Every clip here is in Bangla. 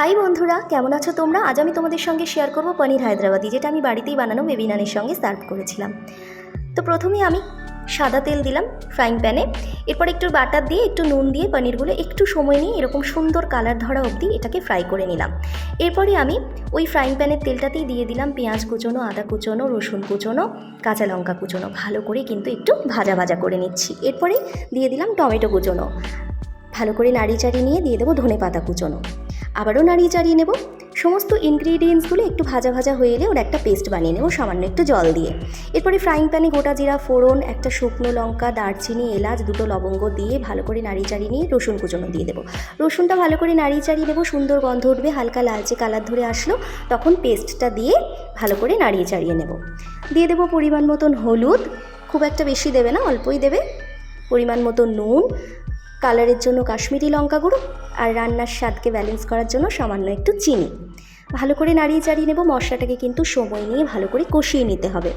হাই বন্ধুরা, কেমন আছো তোমরা? আজ আমি তোমাদের সঙ্গে শেয়ার করব পনির হায়দ্রাবাদি, যেটা আমি বাড়িতেই বানানো বেবি নানের সঙ্গে সার্ভ করেছিলাম। তো প্রথমে আমি সাদা তেল দিলাম ফ্রাইং প্যানে এরপর একটু বাটার দিয়ে, একটু নুন দিয়ে পনিরগুলো একটু সময় নিয়ে এরকম সুন্দর কালার ধরা অবধি এটাকে ফ্রাই করে নিলাম। এরপরে আমি ওই ফ্রাইং প্যানের তেলটাতেই দিয়ে দিলাম পেঁয়াজ কুচোনো, আদা কুচোনো, রসুন কুচোনো, কাঁচা লঙ্কা কুচোনো। ভালো করে কিন্তু একটু ভাজা ভাজা করে নিচ্ছি। এরপরে দিয়ে দিলাম টমেটো কুচোনো। ভালো করে নাড়িয়ে চাড়িয়ে নিয়ে দিয়ে দেবো ধনে পাতা কুচোনো। আবারও নাড়িয়ে চাড়িয়ে নেব। সমস্ত ইনগ্রিডিয়েন্টসগুলো একটু ভাজা ভাজা হয়ে এলে ওর একটা পেস্ট বানিয়ে নেব, সামান্য একটু জল দিয়ে। এরপরে ফ্রাইং প্যানে গোটা জিরা, ফোড়ন, একটা শুকনো লঙ্কা, দারচিনি, এলাচ, দুটো লবঙ্গ দিয়ে ভালো করে নাড়িয়ে চাড়িয়ে নিয়ে রসুন কুচোনো দিয়ে দেবো। রসুনটা ভালো করে নাড়িয়ে চাড়িয়ে নেব, সুন্দর গন্ধ উঠবে, হালকা লালচে কালার ধরে আসলো, তখন পেস্টটা দিয়ে ভালো করে নাড়িয়ে চাড়িয়ে নেব। দিয়ে দেবো পরিমাণ মতন হলুদ, খুব একটা বেশি দেবে না, অল্পই দেবে। পরিমাণ মতো নুন কালারের জন্য কাশ্মীরি লঙ্কা গুঁড়ো আর রান্নার স্বাদকে ব্যালেন্স করার জন্য সামান্য একটু চিনি। ভালো করে নাড়িয়ে চাড়িয়ে নেব, মশলাটাকে কিন্তু সময় নিয়ে ভালো করে কষিয়ে নিতে হবে।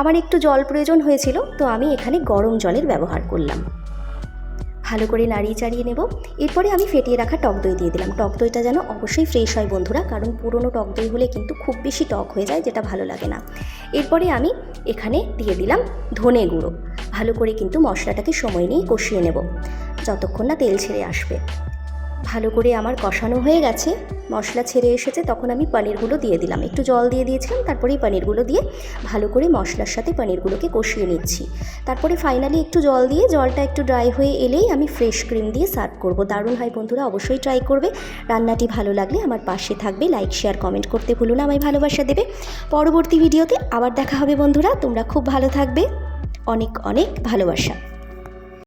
আমার একটু জল প্রয়োজন হয়েছিল, তো আমি এখানে গরম জলের ব্যবহার করলাম। ভালো করে নাড়িয়ে চাড়িয়ে নেব। এরপরে আমি ফেটিয়ে রাখা টক দই দিয়ে দিলাম। টক দইটা যেন অবশ্যই ফ্রেশ হয় বন্ধুরা, কারণ পুরনো টক দই হলে কিন্তু খুব বেশি টক হয়ে যায়, যেটা ভালো লাগে না। এরপরে আমি এখানে দিয়ে দিলাম ধনে গুঁড়ো। ভালো করে কিন্তু মশলাটাকে সময় নিয়ে কষিয়ে নেব। যতক্ষণ না তেল ছেড়ে আসবে। ভালো করে আমার কষানো হয়ে গেছে। মশলা ছেড়ে এসেছে, তখন আমি পনিরগুলো দিয়ে দিলাম। একটু জল দিয়ে দিয়েছিলাম, তারপরেই পনিরগুলো দিয়ে ভালো করে মশলার সাথে পনিরগুলোকে কষিয়ে নিচ্ছি। তারপরে ফাইনালি একটু জল দিয়ে জলটা একটু ড্রাই হয়ে এলেই আমি ফ্রেশ ক্রিম দিয়ে সার্ভ করব। দারুণ হয় বন্ধুরা, অবশ্যই ট্রাই করবে। রান্নাটি ভালো লাগলে আমার পাশে থাকবে। লাইক শেয়ার কমেন্ট করতে ভুলো না, আমায় ভালোবাসা দেবে। পরবর্তী ভিডিওতে আবার দেখা হবে বন্ধুরা, তোমরা খুব ভালো থাকবে। অনেক অনেক ভালোবাসা।